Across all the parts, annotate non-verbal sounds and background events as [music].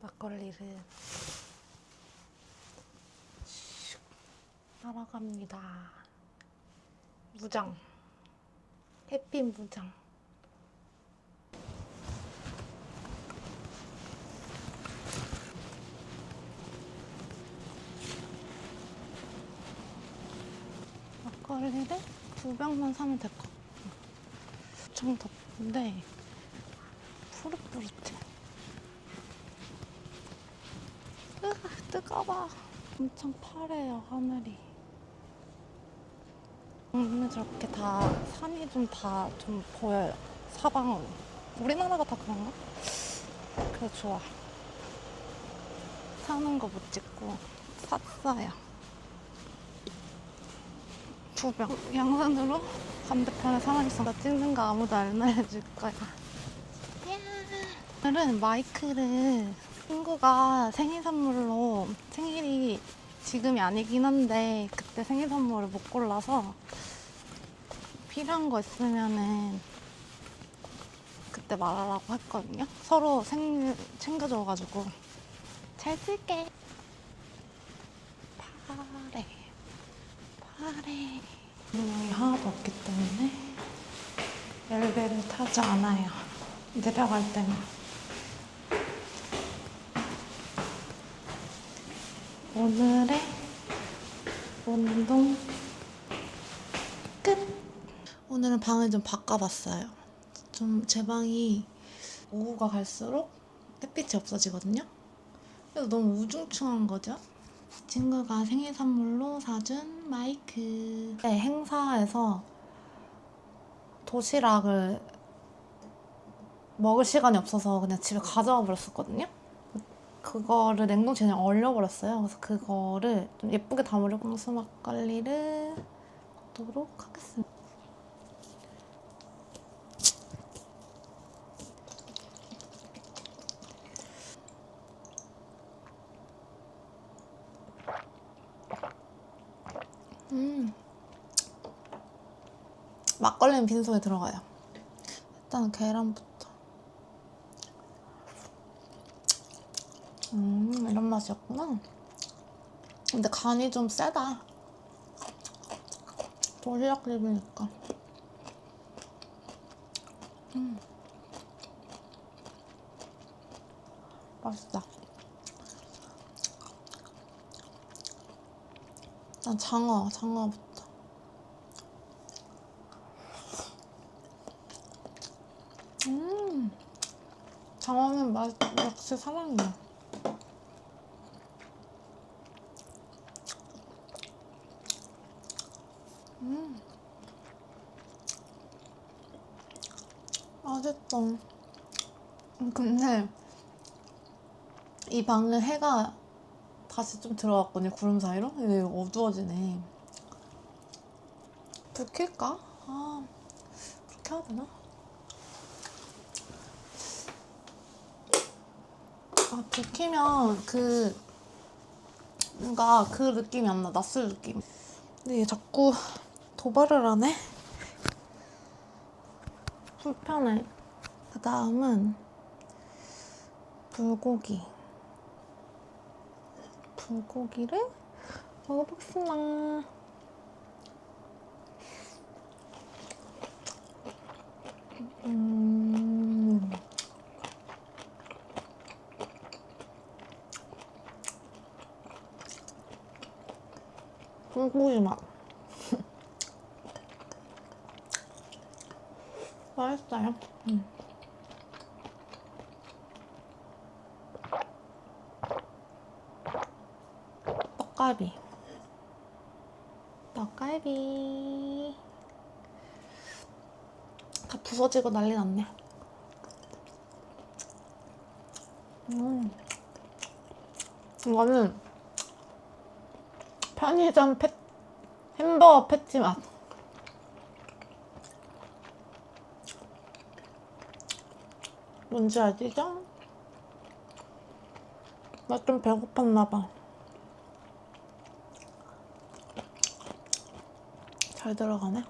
막걸리를 따라갑니다. 무장. 햇빛 무장. 막걸리를 두 병만 사면 될 것 같아. 엄청 덥는데 푸릇푸릇해. 으, 뜨거워. 엄청 파래요, 하늘이. 오늘 저렇게 다 산이 좀 다좀 보여요. 사방으로. 우리나라가 다 그런가? 그래서 좋아. 사는 거 못 찍고 샀어요. 두 병. 양산으로 반대편에 사람 있어. 나 찍는 거 아무도 안 알려줄 거야. 오늘은 마이크를 친구가 생일 선물로 생일이 지금이 아니긴 한데 그때 생일 선물을 못 골라서 필요한 거 있으면은 그때 말하라고 했거든요. 서로 생일 챙겨줘가지고 잘 쓸게. 파래, 파래. 분명히 하나도 없기 때문에 엘베를 타지 않아요. 내려갈 때는. 오늘의 운동 끝. 오늘은 방을 좀 바꿔봤어요. 좀 제 방이 오후가 갈수록 햇빛이 없어지거든요. 그래서 너무 우중충한 거죠. 친구가 생일 선물로 사준 마이크. 네, 행사에서 도시락을 먹을 시간이 없어서 그냥 집에 가져와 버렸었거든요. 그거를 냉동실에 얼려버렸어요. 그래서 그거를 좀 예쁘게 담으려고 무스 막걸리를 먹도록 하겠습니다. 음. 막걸리는 빈속에 들어가요. 일단 계란부터. 음, 이런 맛이었구나. 근데 간이 좀 세다. 도시락 집이니까. 음. 맛있다. 일단 장어, 장어부터. 음, 장어는 맛, 역시 사랑이야. 음. 맛있다. 음, 근데 이 방은 해가 다시 좀 들어갔거든요. 구름 사이로. 근데 어두워지네. 불 켤까? 아, 불 켜야 되나? 아, 불 켜면 그 뭔가 그 느낌이 안 나. 낯설 느낌. 근데 얘 자꾸 도발을 하네? 불편해. 그 다음은 불고기. 불고기를 먹어보겠습니다. 음. 불고기 맛. [laughs] 맛있어요. 음. 떡갈비. 떡갈비. 다 부서지고 난리 났네. 음. 이거는 편의점 패, 햄버거 패티 맛. 뭔지 아시죠? 나 좀 배고팠나 봐. 잘 들어가네.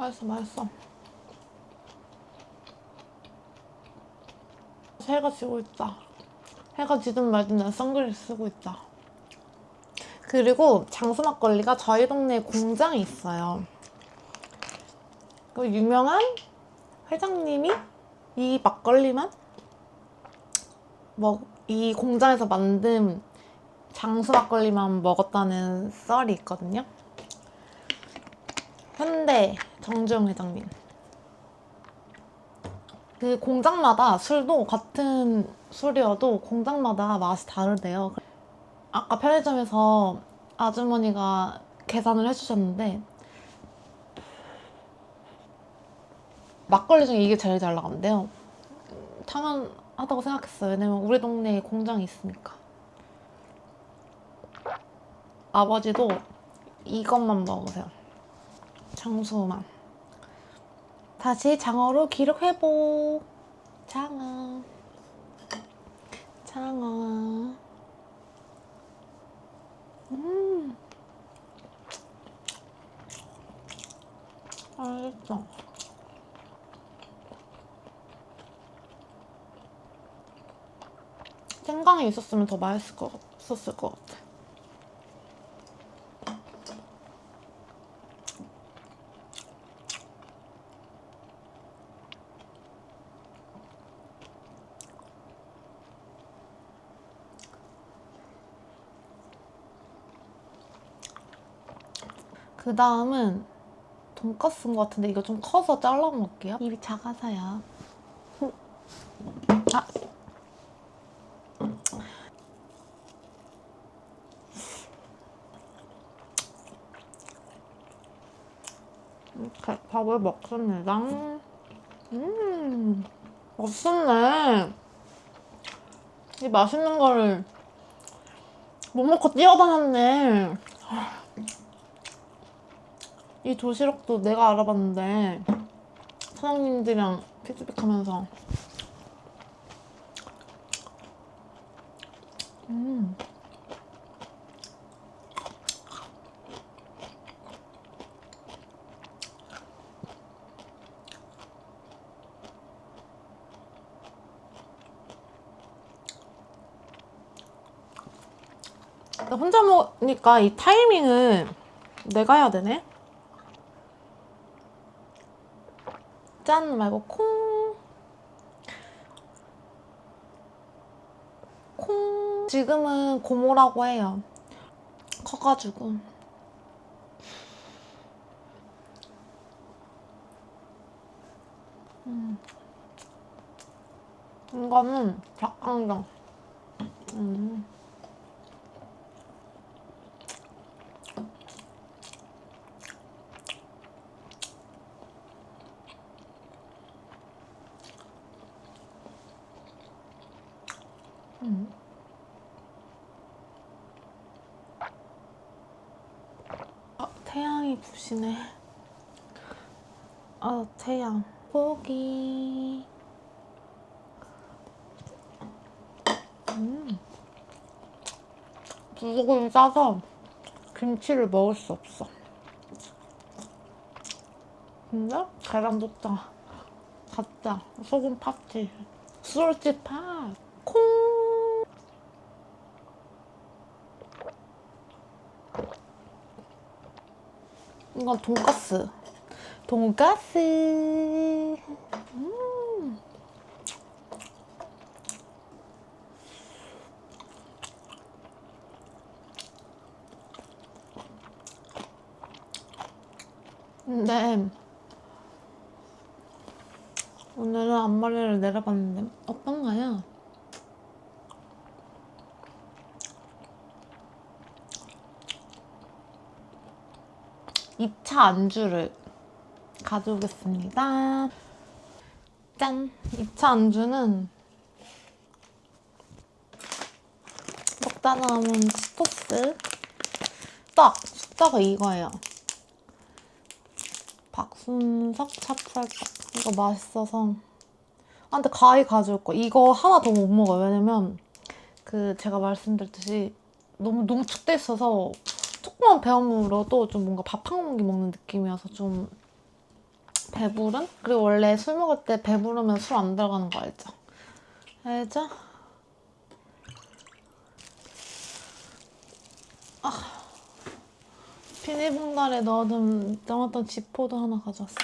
맛있어, 맛있어. 해가 지고 있다. 해가 지든 말든 난 선글라스 쓰고 있다. 그리고 장수 막걸리가 저희 동네에 공장이 있어요. 그 유명한 회장님이 이 막걸리만 먹, 이 공장에서 만든 장수 막걸리만 먹었다는 썰이 있거든요. 현대 정주영 회장님. 그 공장마다 술도 같은 술이어도 공장마다 맛이 다르대요. 아까 편의점에서 아주머니가 계산을 해주셨는데 막걸리 중에 이게 제일 잘 나간대요. 당연하다고 생각했어요. 왜냐면 우리 동네에 공장이 있으니까. 아버지도 이것만 먹으세요. 장수만. 다시 장어로 기록 회복. 장어. 장어. 음. 맛있어. 생강이 있었으면 더 맛있을 것 같았을 것 같아. 그 다음은 돈까스인 것 같은데 이거 좀 커서 잘라 먹을게요. 입이 작아서요. 아. 이렇게 밥을 먹습니다. 음, 맛있네. 이 맛있는 거를 못 먹고 뛰어다녔네. 이 도시락도 내가 알아봤는데 사장님들이랑 피드백하면서 음. 혼자 먹으니까 이 타이밍을 내가 해야 되네. 짠 말고 콩. 콩. 지금은 고모라고 해요. 커가지고. 음. 이거는 닭강정. 음. 음. 태양이 부시네. 아, 태양. 고기. 음. 불고기 싸서 김치를 먹을 수 없어. 근데 계란부터 가짜 소금 팥지 솔티 팥 콩. 이건 돈가스. 돈가스. 음. 근데 오늘은 앞머리를 내려봤는데 어떤가요? 2차 안주를 가져오겠습니다. 짠! 2차 안주는 먹다 남은 치토스. 딱! 숫자가 이거예요. 박순석 찹쌀떡. 이거 맛있어서. 아, 근데 가위 가져올 거. 이거 하나 더 못 먹어요. 왜냐면, 그, 제가 말씀드렸듯이 너무 농축돼 있어서 조금만 배워물어도 좀 뭔가 밥 한 공기 먹는 느낌이어서 좀 배부른? 그리고 원래 술 먹을 때 배부르면 술 안 들어가는 거 알죠? 알죠? 아, 비닐봉다리에 넣어둔 넣었던 지포도 하나 가져왔어.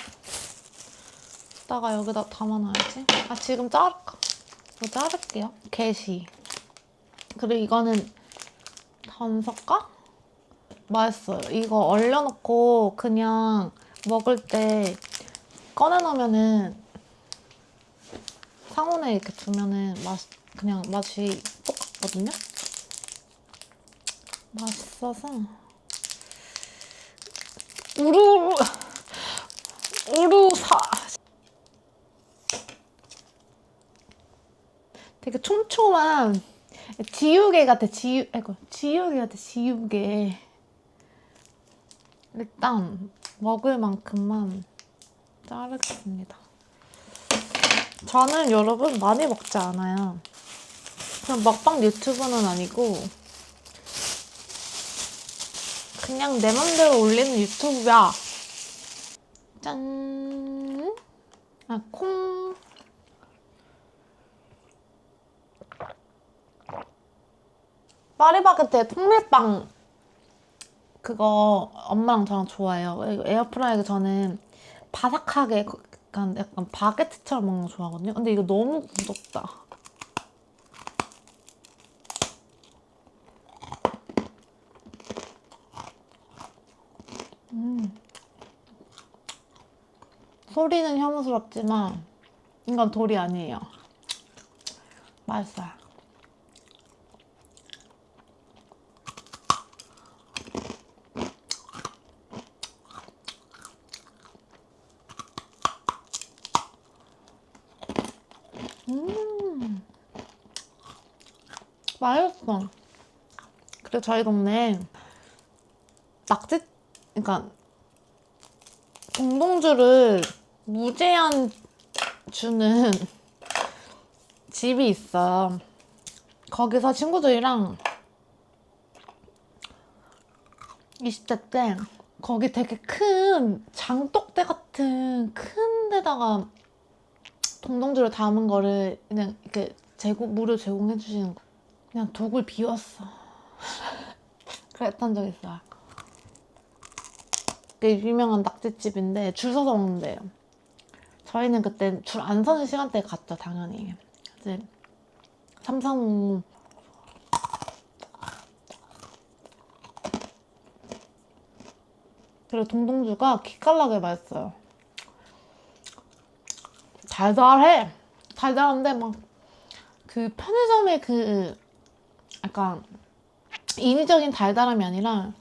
이따가 여기다 담아놔야지. 아 지금 자를까? 이거 자를게요. 게시. 그리고 이거는 단석가? 맛있어요. 이거 얼려놓고 그냥 먹을 때 꺼내놓으면은 상온에 이렇게 두면은 맛 그냥 맛이 똑같거든요. 맛있어서 우르르 우루 사 되게 촘촘한 지우개 같아 지우 아이고 지우개 같아 지우개 일단 먹을 만큼만 자르겠습니다. 저는 여러분 많이 먹지 않아요. 그냥 먹방 유튜버는 아니고 그냥 내 맘대로 올리는 유튜브야. 짠. 아, 콩. 파리바게뜨의 통밀빵 그거 엄마랑 저랑 좋아해요. 에어프라이기 저는 바삭하게 약간 약간 바게트처럼 먹는 거 좋아하거든요. 근데 이거 너무 무섭다. 음. 소리는 혐오스럽지만 이건 돌이 아니에요. 맛있어요. 음. 맛있어. 그리고 저희 동네 낙지, 그러니까 동동주를 무제한 주는 [laughs] 집이 있어요. 거기서 친구들이랑 20대 때 거기 되게 큰 장독대 같은 큰 데다가 동동주를 담은 거를 그냥 이렇게 제공 무료 제공해 주시는 거. 그냥 독을 비웠어. [laughs] 그랬던 적 있어요. 그 유명한 낙지집인데 줄 서서 먹는데요. 저희는 그때 줄 안 서는 시간대에 갔죠, 당연히. 이제 삼삼 그리고 동동주가 기깔나게 맛있어요. 달달해. 달달한데 막 그 편의점의 그 약간 인위적인 달달함이 아니라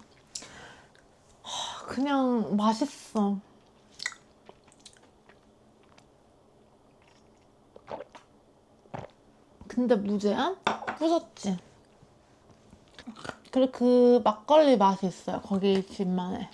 그냥 맛있어. 근데 무제한? 부셨지? 그리고 그 막걸리 맛이 있어요. 거기 집만의.